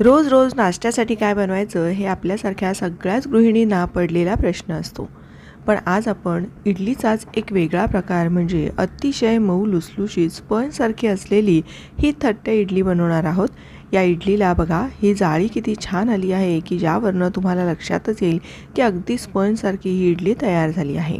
रोज रोज नाश्त्यासाठी काय बनवायचं हे आपल्यासारख्या सगळ्याच गृहिणींना पडलेला प्रश्न असतो. पण आज आपण इडलीचाच एक वेगळा प्रकार म्हणजे अतिशय मऊ लुसलुशीत स्पंजसारखी असलेली ही थट्ट इडली बनवणार आहोत. या इडलीला बघा ही जाळी किती छान आली आहे की ज्यावरनं तुम्हाला लक्षातच येईल की अगदी स्पंजसारखी ही इडली तयार झाली आहे.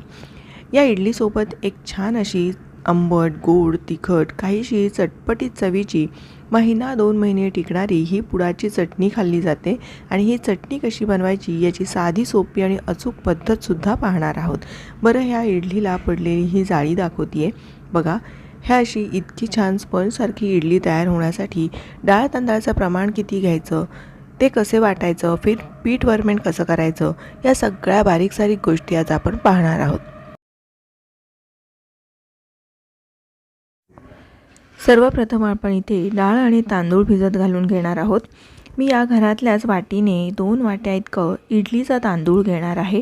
या इडलीसोबत एक छान अशी आंबट गोड तिखट काहीशी चटपटीत चवीची महिना दोन महिने टिकणारी ही पुडाची चटणी खाल्ली जाते आणि ही चटणी कशी बनवायची याची साधी सोपी आणि अचूक पद्धतसुद्धा पाहणार आहोत. बरं ह्या इडलीला पडलेली ही जाळी दाखवते बघा ह्या अशी इतकी छान स्पंजसारखी इडली तयार होण्यासाठी डाळ तांदळाचं प्रमाण किती घ्यायचं ते कसे वाटायचं फिर पीठ वरमेंट कसं करायचं या सगळ्या बारीक सारीक गोष्टी आज आपण पाहणार आहोत. सर्वप्रथम आपण इथे डाळ आणि तांदूळ भिजत घालून घेणार आहोत. मी या घरातल्याच वाटीने दोन वाट्या इतकं इडलीचा तांदूळ घेणार आहे.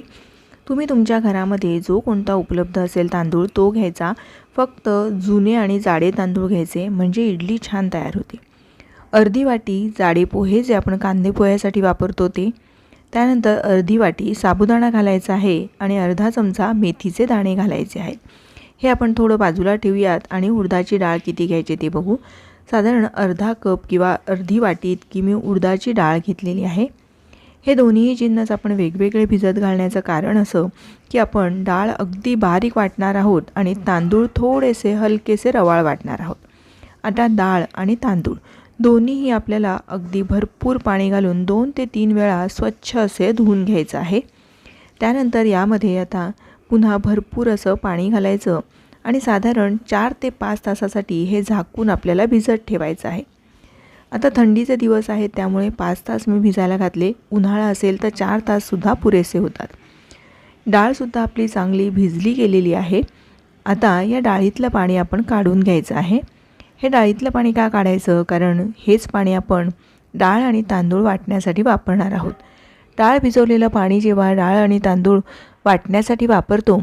तुम्ही तुमच्या घरामध्ये जो कोणता उपलब्ध असेल तांदूळ तो घ्यायचा. फक्त जुने आणि जाडे तांदूळ घ्यायचे म्हणजे इडली छान तयार होते. अर्धी वाटी जाडे पोहे जे आपण कांदे पोह्यासाठी वापरतो ते. त्यानंतर अर्धी वाटी साबुदाणा घालायचा आहे आणि अर्धा चमचा मेथीचे दाणे घालायचे आहेत. हे आपण थोडं बाजूला ठेवूयात आणि उडदाची डाळ किती घ्यायची ते बघू. साधारण अर्धा कप किंवा अर्धी वाटी इतकी मी उडदाची डाळ घेतलेली आहे. हे दोन्ही जिन्नस आपण वेगवेगळे भिजत घालण्याचं कारण असं की आपण डाळ अगदी बारीक वाटणार आहोत आणि तांदूळ थोडेसे हलकेसे रवाळ वाटणार आहोत. आता डाळ आणि तांदूळ दोन्हीही आपल्याला अगदी भरपूर पाणी घालून दोन ते तीन वेळा स्वच्छ असे धुवून घ्यायचं आहे. त्यानंतर यामध्ये आता पुन्हा भरपूर असं पाणी घालायचं आणि साधारण चार ते पाच तासासाठी हे झाकून आपल्याला भिजत ठेवायचं आहे. आता थंडीचे दिवस आहेत त्यामुळे पाच तास मी भिजायला घातले. उन्हाळा असेल तर चार ताससुद्धा पुरेसे होतात. डाळसुद्धा आपली चांगली भिजली गेलेली आहे. आता या डाळीतलं पाणी आपण काढून घ्यायचं आहे. हे डाळीतलं पाणी का काढायचं? कारण हेच पाणी आपण डाळ आणि तांदूळ वाटण्यासाठी वापरणार आहोत. डाळ भिजवलेलं पाणी जेव्हा डाळ आणि तांदूळ वाटण्यासाठी वापरतो.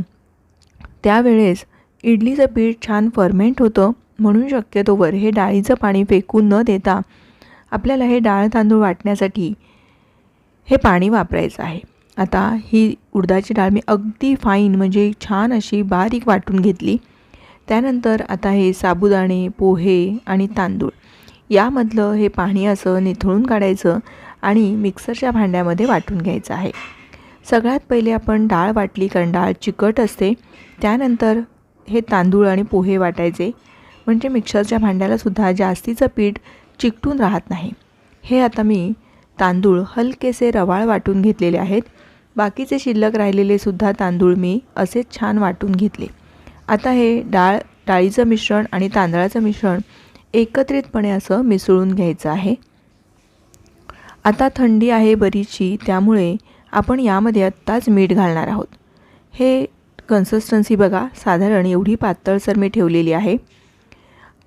त्यावेळेस इडलीचं पीठ छान फर्मेंट होतं म्हणून शक्यतोवर हे डाळीचं पाणी फेकून न देता आपल्याला हे डाळ तांदूळ वाटण्यासाठी हे पाणी वापरायचं आहे. आता ही उडदाची डाळ मी अगदी फाईन म्हणजे छान अशी बारीक वाटून घेतली. त्यानंतर आता हे साबुदाणे पोहे आणि तांदूळ यामधलं हे पाणी असं निथळून काढायचं आणि मिक्सरच्या भांड्यामध्ये वाटून घ्यायचं आहे. सगळ्यात पहिले आपण डाळ वाटली कारण डाळ चिकट असते त्यानंतर हे तांदूळ आणि पोहे वाटायचे. म्हणजे मिक्सरच्या भांड्यालासुद्धा जास्तीचं पीठ चिकटून राहत नाही. हे आता मी तांदूळ हलकेसे रवाळ वाटून घेतलेले आहेत. बाकीचे शिल्लक राहिलेले सुद्धा तांदूळ मी असेच छान वाटून घेतले. आता हे डाळ डाळीचं मिश्रण आणि तांदळाचं मिश्रण एकत्रितपणे असं मिसळून घ्यायचं आहे. आता थंडी आहे बरीचशी त्यामुळे आपण यामध्ये आत्ताच मीठ घालणार आहोत. हे कन्सिस्टन्सी बघा साधारण एवढी पातळसर मी ठेवलेली आहे.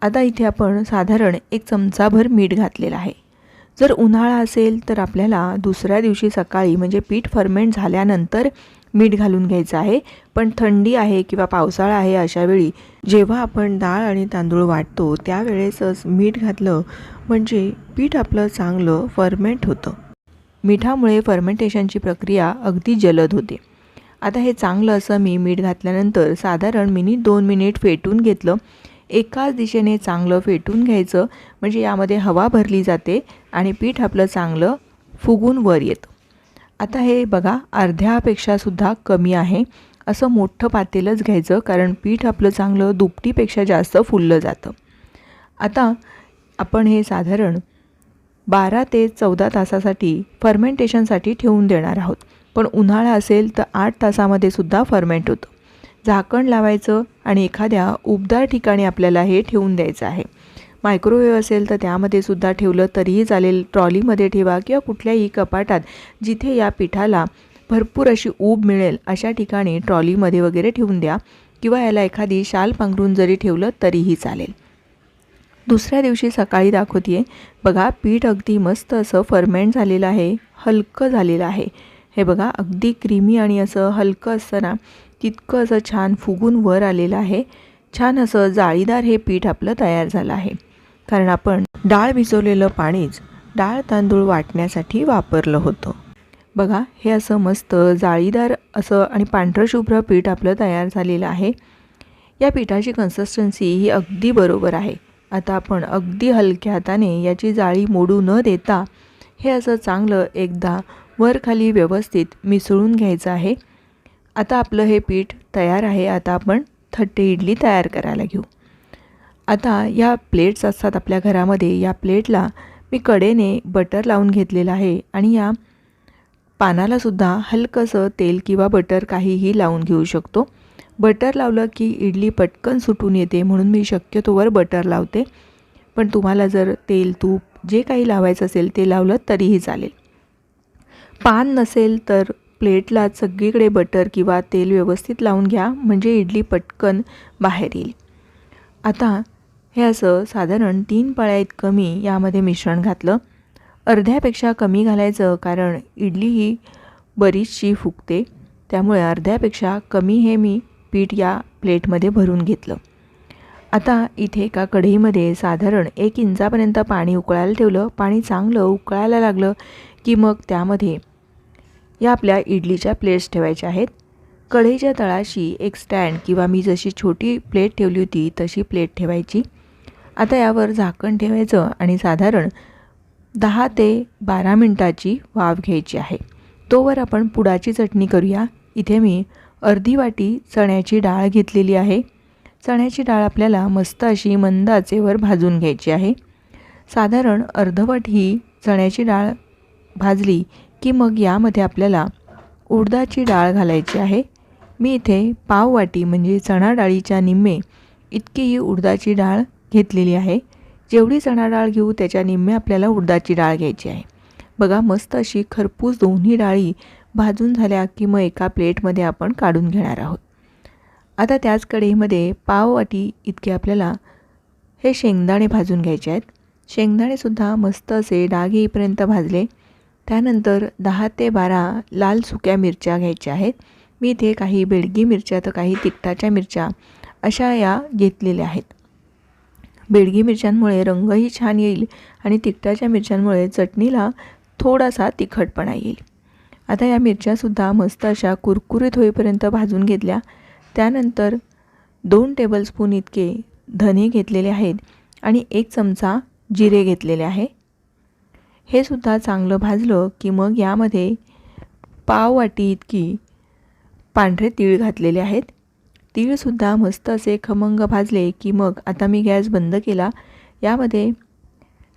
आता इथे आपण साधारण एक चमचाभर मीठ घातलेलं आहे. जर उन्हाळा असेल तर आपल्याला दुसऱ्या दिवशी सकाळी म्हणजे पीठ फर्मेंट झाल्यानंतर मीठ घालून घ्यायचं आहे. पण थंडी आहे किंवा पावसाळा आहे अशा वेळी जेव्हा आपण डाळ आणि तांदूळ वाटतो त्यावेळेसच मीठ घातलं म्हणजे पीठ आपलं चांगलं फर्मेंट होतं. मिठामुळे फर्मेंटेशनची प्रक्रिया अगदी जलद होते. आता हे चांगलं असं मी मीठ घातल्यानंतर साधारण मिनी दोन मिनिट फेटून घेतलं. एकाच दिशेने चांगलं फेटून घ्यायचं म्हणजे यामध्ये हवा भरली जाते आणि पीठ आपलं चांगलं फुगून वर येतं. आता हे बघा अर्ध्यापेक्षासुद्धा कमी आहे. असं मोठं पातेलच घ्यायचं कारण पीठ आपलं चांगलं दुपटीपेक्षा जास्त फुललं जातं. आता आपण हे साधारण बारा ते चौदा तासासाठी फर्मेंटेशनसाठी ठेवून देणार आहोत. पण उन्हाळा असेल तर आठ तासामध्ये सुद्धा फर्मेंट होतं. झाकण लावायचं आणि एखाद्या उबदार ठिकाणी आपल्याला हे ठेवून द्यायचं आहे. मायक्रोवेव्ह असेल तर त्यामध्ये सुद्धा ठेवलं तरीही चालेल. ट्रॉलीमध्ये ठेवा किंवा कुठल्याही कपाटात जिथे या पिठाला भरपूर अशी ऊब मिळेल अशा ठिकाणी ट्रॉलीमध्ये वगैरे ठेवून द्या. किंवा याला एखादी शाल पांघरून जरी ठेवलं तरीही चालेल. दुसऱ्या दिवशी सकाळी दाखवते बघा पीठ अगदी मस्त असं फर्मेंट झालेलं आहे. हलकं झालेलं आहे. हे बघा अगदी क्रीमी आणि असं हलकं असतं ना तितकं असं छान फुगून वर आलेलं आहे. छान असं जाळीदार हे पीठ आपलं तयार झालं आहे. कारण आपण डाळ भिजवलेलं पाणीच डाळ तांदूळ वाटण्यासाठी वापरलं होतं. बघा हे असं मस्त जाळीदार असं आणि पांढरं शुभ्र पीठ आपलं तयार झालेलं आहे. या पिठाची कन्सिस्टन्सी ही अगदी बरोबर आहे. आता आपण अगदी हलक्या हाताने याची जाळी मोडू न देता हे असं चांगलं एकदा वर खाली व्यवस्थित मिसळून घ्यायचं आहे. आता आपलं हे पीठ तयार आहे. आता आपण थट्टे इडली तयार करायला घेऊ. आता या प्लेट्स असतात आपल्या घरामध्ये. या प्लेटला मी कडेने बटर लावून घेतलेलं आहे आणि या पानालासुद्धा हलकंसं तेल किंवा बटर काहीही लावून घेऊ शकतो. बटर लावलं की इडली पटकन सुटून येते म्हणून मी शक्यतोवर बटर लावते. पण तुम्हाला जर तेल तूप जे काही लावायचं असेल ते लावलं तरीही चालेल. पान नसेल तर प्लेटला सगळीकडे बटर किंवा तेल व्यवस्थित लावून घ्या म्हणजे इडली पटकन बाहेर येईल. आता हे असं साधारण तीन पळ्या इतकं मी यामध्ये मिश्रण घातलं. अर्ध्यापेक्षा कमी घालायचं कारण इडली ही बरीचशी फुगते. त्यामुळे अर्ध्यापेक्षा कमी हे मी पीठ या प्लेटमध्ये भरून घेतलं. आता इथे एका कढईमध्ये साधारण एक इंचापर्यंत पाणी उकळायला ठेवलं. पाणी चांगलं उकळायला लागलं की मग त्यामध्ये या आपल्या इडलीच्या प्लेट्स ठेवायच्या आहेत. कढईच्या तळाशी एक स्टँड किंवा मी जशी छोटी प्लेट ठेवली होती तशी प्लेट ठेवायची. आता यावर झाकण ठेवायचं आणि साधारण दहा ते बारा मिनटाची वाफ घ्यायची आहे. तोवर आपण पुडाची चटणी करूया. इथे मी अर्धी वाटी चण्याची डाळ घेतलेली आहे. चण्याची डाळ आपल्याला मस्त अशी मंद आचेवर भाजून घ्यायची आहे. साधारण अर्धवट ही चण्याची डाळ भाजली की मग यामध्ये आपल्याला उडदाची डाळ घालायची आहे. मी इथे पाव वाटी म्हणजे चणा डाळीच्या निम्मे इतकी ही उडदाची डाळ घेतलेली आहे. जेवढी चणा डाळ घेऊ त्याच्या निम्मे आपल्याला उडदाची डाळ घ्यायची आहे. बघा मस्त अशी खरपूस दोन्ही डाळी भाजून झाल्या की मग एका प्लेटमध्ये आपण काढून घेणार आहोत. आता त्याच कढईमध्ये पाव वाटी इतके आपल्याला हे शेंगदाणे भाजून घ्यायचे आहेत. शेंगदाणेसुद्धा मस्त असे डाग येईपर्यंत भाजले. त्यानंतर दहा ते बारा लाल सुक्या मिरच्या घ्यायच्या आहेत. मी इथे काही बेडगी मिरच्या तर काही तिखटाच्या मिरच्या अशा या घेतलेल्या आहेत. बेडगी मिरच्यांमुळे रंगही छान येईल आणि तिखटाच्या मिरच्यांमुळे चटणीला थोडासा तिखटपणा येईल. आता या मिरच्यासुद्धा मस्त अशा कुरकुरीत होईपर्यंत भाजून घेतल्या. त्यानंतर दोन टेबलस्पून इतके धने घेतलेले आहेत आणि एक चमचा जिरे घेतलेले आहे. हे सुद्धा चांगलं भाजलं की मग यामध्ये पाव वाटी इतकी पांढरे तीळ घातलेले आहेत. तीळसुद्धा मस्त असे खमंग भाजले की मग आता मी गॅस बंद केला. यामध्ये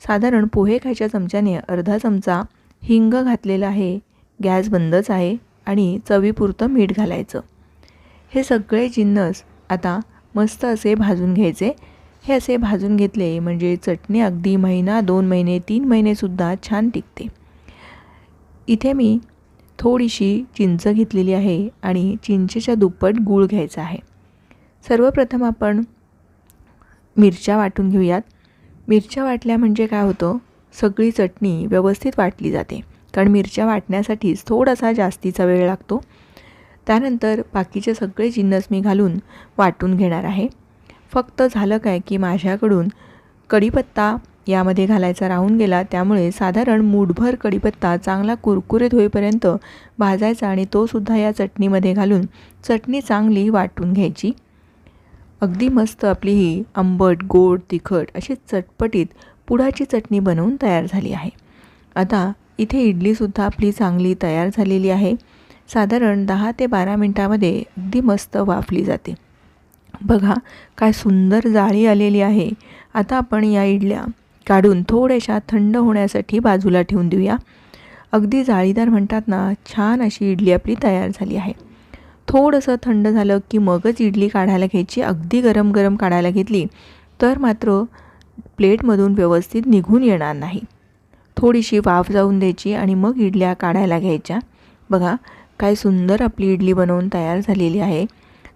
साधारण पोहे खायच्या चमच्याने अर्धा चमचा हिंग घातलेला आहे. गॅस बंदच आहे आणि चवीपुरतं मीठ घालायचं. हे सगळे जिन्नस आता मस्त असे भाजून घ्यायचे. हे असे भाजून घेतले म्हणजे चटणी अगदी महिना दोन महिने तीन महिनेसुद्धा छान टिकते. इथे मी थोडीशी चिंच घेतलेली आहे आणि चिंचेच्या दुप्पट गूळ घ्यायचा आहे. सर्वप्रथम आपण मिरच्या वाटून घेऊयात. मिरच्या वाटल्या म्हणजे काय होतं? सगळी चटणी व्यवस्थित वाटली जाते. कारण मिरच्या वाटण्यासाठीच थोडासा जास्तीचा वेळ लागतो. त्यानंतर बाकीचे सगळे जिन्नस मी घालून वाटून घेणार आहे. फक्त झालं काय की माझ्याकडून कढीपत्ता यामध्ये घालायचा राहून गेला. त्यामुळे साधारण मूठभर कढीपत्ता चांगला कुरकुरीत होईपर्यंत भाजायचा आणि तोसुद्धा या चटणीमध्ये घालून चटणी चांगली वाटून घ्यायची. अगदी मस्त आपली ही आंबट गोड तिखट अशी चटपटीत पुडाची चटणी बनवून तयार झाली आहे. आता इथे इडलीसुद्धा आपली चांगली तयार झालेली आहे. साधारण दहा ते बारा मिनटामध्ये अगदी मस्त वाफली जाते. बघा काय सुंदर जाळी आलेली आहे. आता आपण या इडल्या काढून थोड्याशा थंड होण्यासाठी बाजूला ठेवून देऊया. अगदी जाळीदार म्हणतात ना छान अशी इडली आपली तयार झाली आहे. थोडंसं थंड झालं की मगच इडली काढायला घ्यायची. अगदी गरम गरम काढायला घेतली तर मात्र प्लेटमधून व्यवस्थित निघून येणार नाही. थोडीशी वाफ जाऊन द्यायची आणि मग इडल्या काढायला घ्यायच्या. बघा काय सुंदर आपली इडली बनवून तयार झालेली आहे.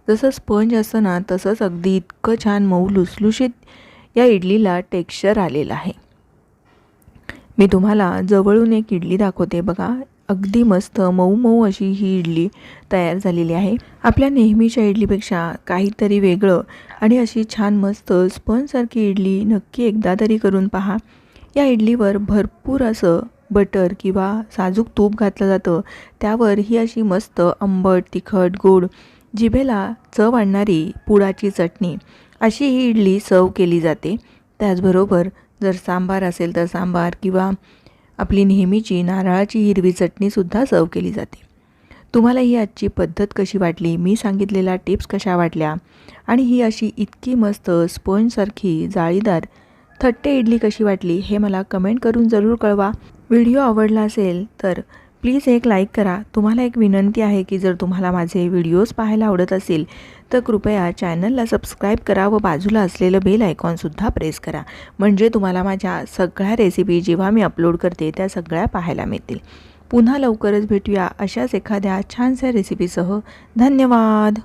जसं स्पंज असतं ना तसंच अगदी इतकं छान मऊ लुसलुशीत या इडलीला टेक्स्चर आलेलं आहे. मी तुम्हाला जवळून एक इडली दाखवते बघा. अगदी मस्त मऊ मऊ अशी ही इडली तयार झालेली आहे. आपल्या नेहमीच्या इडलीपेक्षा काहीतरी वेगळं आणि अशी छान मस्त स्पंजसारखी इडली नक्की एकदा तरी करून पहा. या इडलीवर भरपूर असं बटर किंवा साजूक तूप घातलं जातं. त्यावर ही अशी मस्त आंबट तिखट गोड जिभेला चव आणणारी पुडाची चटणी अशी ही इडली सर्व केली जाते. त्याचबरोबर जर सांबार असेल तर सांबार किंवा आपली नेहमीची नारळाची हिरवी चटणीसुद्धा सर्व केली जाते. तुम्हाला ही आजची पद्धत कशी वाटली? मी सांगितलेल्या टिप्स कशा वाटल्या? आणि ही अशी इतकी मस्त स्पंजसारखी जाळीदार थट्टे इडली कशी वाटली हे मला कमेंट करून जरूर कळवा. व्हिडिओ आवडला असेल तर प्लीज एक लाईक करा. तुम्हाला एक विनंती आहे की जर तुम्हाला माझे व्हिडिओज पाहायला आवडत असेल तर कृपया चॅनलला सबस्क्राईब करा व बाजूला असलेलं बेल आयकॉनसुद्धा प्रेस करा. म्हणजे तुम्हाला माझ्या सगळ्या रेसिपी जेव्हा मी अपलोड करते त्या सगळ्या पाहायला मिळतील. पुन्हा लवकरच भेटूया अशाच एखाद्या छानशा रेसिपीसह. धन्यवाद!